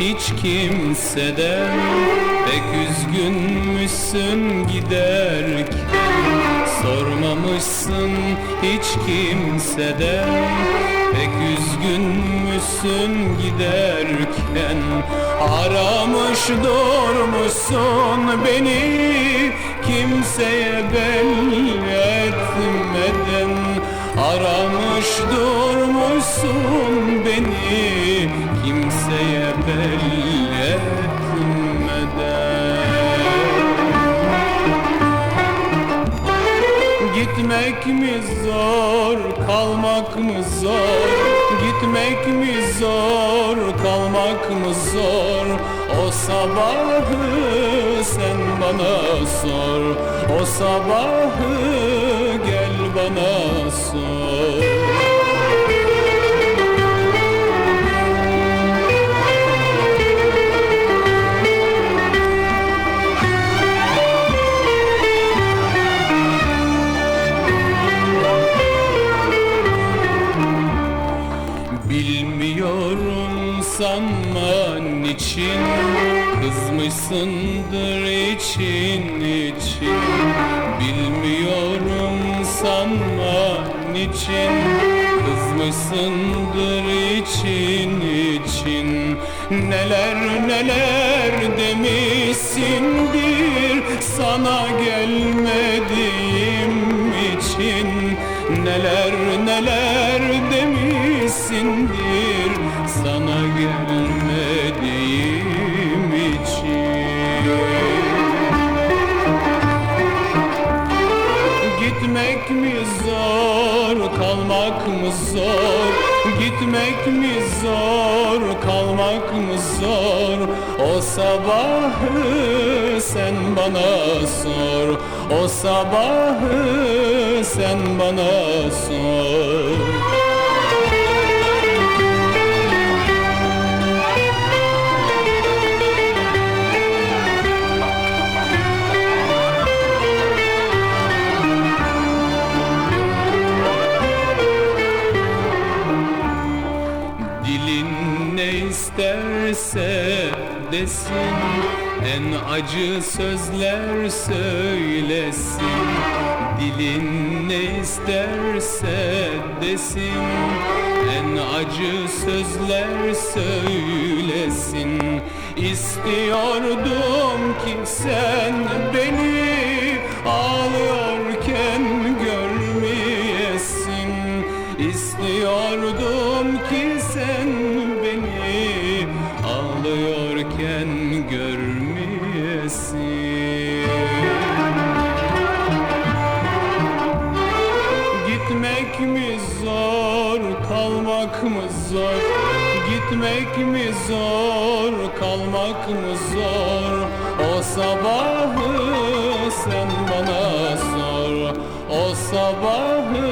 hiç kimseden Pek üzgünmüşsün giderken Sormamışsın hiç kimseden Pek üzgünmüşsün giderken Aramış durmuşsun beni Kimseye belli etmeden. Aramış durmuşsun beni Kimseye belli etmeden Gitmek mi zor, kalmak mı zor? Gitmek mi zor, kalmak mı zor? O sabahı sen bana sor O sabahı gel bana sor niçin Kızmışsındır için için. Bilmiyorum sanma niçin Kızmışsındır için için. Neler neler demişsindir Sana gelmediğim için. Neler neler demişsindir kalmak mı zor? Gitmek mi zor, kalmak mı zor? O sabahı sen bana sor O sabahı sen bana sor isterse desin En acı sözler söylesin. Dilin ne isterse desin En acı sözler söylesin. İstiyordum ki sen beni ağlıyorken görmeyesin. İstiyordum ki sen ağlıyorken görmeyesin Gitmek mi zor, kalmak mı zor? Gitmek mi zor, kalmak mı zor? O sabahı sen bana sor O sabahı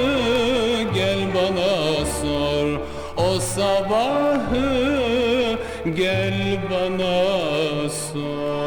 gel bana sor O sabahı gel bana soul.